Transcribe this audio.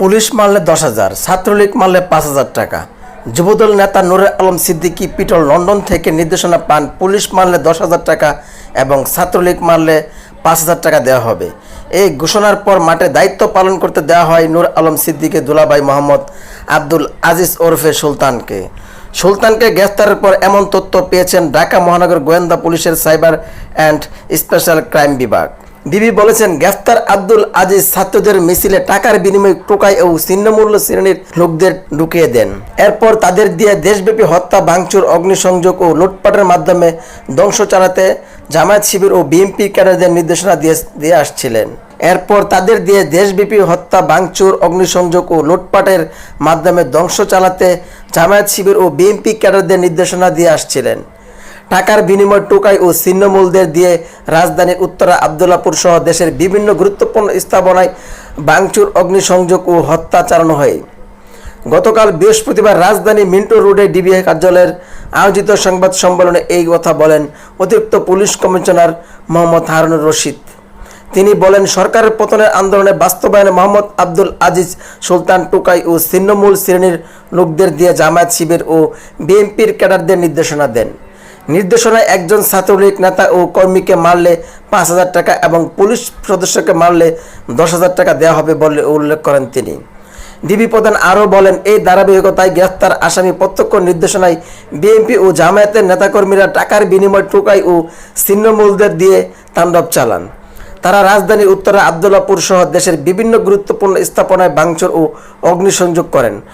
Police মারলে দশ হাজার, ছাত্রলীগ মারলে পাঁচ হাজার টাকা। যুবদল নেতা নুরে আলম সিদ্দিকী পিটল লন্ডন থেকে নির্দেশনা পান, পুলিশ মারলে দশ হাজার টাকা এবং ছাত্রলীগ মারলে পাঁচ হাজার টাকা দেওয়া হবে। এই ঘোষণার পর মাঠে দায়িত্ব পালন করতে দেওয়া হয় নূর আলম সিদ্দিকে, দুলাভাই মোহাম্মদ আব্দুল আজিজ ওরফে সুলতানকে। সুলতানকে গ্রেফতারের পর এমন তথ্য পেয়েছেন ঢাকা মহানগর গোয়েন্দা পুলিশের সাইবার অ্যান্ড স্পেশাল ক্রাইম বিভাগ। বিবি বলেছেন, গ্রেফতার আব্দুল আজিজ ছাত্রদের মিছিলে টাকার বিনিময়ে টোকাই ও ছিন্নমূল্য শ্রেণির লোকদের ঢুকিয়ে দেন। এরপর তাদের দিয়ে দেশব্যাপী হত্যা, ভাঙচুর, অগ্নিসংযোগ ও লুটপাটের মাধ্যমে ধ্বংস চালাতে জামায়াত শিবির ও বিএনপি ক্যাডারদের নির্দেশনা দিয়ে দিয়ে আসছিলেন। এরপর তাদের দিয়ে দেশব্যাপী হত্যা, ভাঙচুর, অগ্নিসংযোগ ও লুটপাটের মাধ্যমে ধ্বংস চালাতে জামায়াত শিবির ও বিএনপি ক্যাডারদের নির্দেশনা দিয়ে আসছিলেন। টাকার বিনিময় টোকাই ও ছিন্নমূলদের দিয়ে রাজধানীর উত্তরা আবদুল্লাপুর সহ দেশের বিভিন্ন গুরুত্বপূর্ণ স্থাপনায় ভাঙচুর, অগ্নিসংযোগ ও হত্যা চালানো হয়। গতকাল বৃহস্পতিবার রাজধানী মিন্টো রোডে ডিবিআই কার্যালয়ের আয়োজিত সংবাদ সম্মেলনে এই কথা বলেন অতিরিক্ত পুলিশ কমিশনার মোহাম্মদ হারুনুর রশিদ। তিনি বলেন, সরকারের পতনের আন্দোলনে বাস্তবায়নে মোহাম্মদ আব্দুল আজিজ, সুলতান টুকাই ও ছিন্নমূল শ্রেণির লোকদের দিয়ে জামায়াত শিবির ও বিএনপির ক্যাডারদের নির্দেশনা দেন। নির্দেশনায় একজন ছাত্রলীগ নেতা ও কর্মীকে মারলে পাঁচ হাজার টাকা এবং পুলিশ সদস্যকে মারলে দশ হাজার টাকা দেওয়া হবে বলে উল্লেখ করেন তিনি। ডিবি প্রধান আরও বলেন, এই ধারাবাহিকতায় গ্রেফতার আসামি প্রত্যক্ষ নির্দেশনায় বিএনপি ও জামায়াতের নেতাকর্মীরা টাকার বিনিময় টোকাই ও ছিন্নমূলদের দিয়ে তাণ্ডব চালান। তারা রাজধানীর উত্তরে আবদুল্লাপুর সহ দেশের বিভিন্ন গুরুত্বপূর্ণ স্থাপনায় ভাঙচুর ও অগ্নিসংযোগ করেন।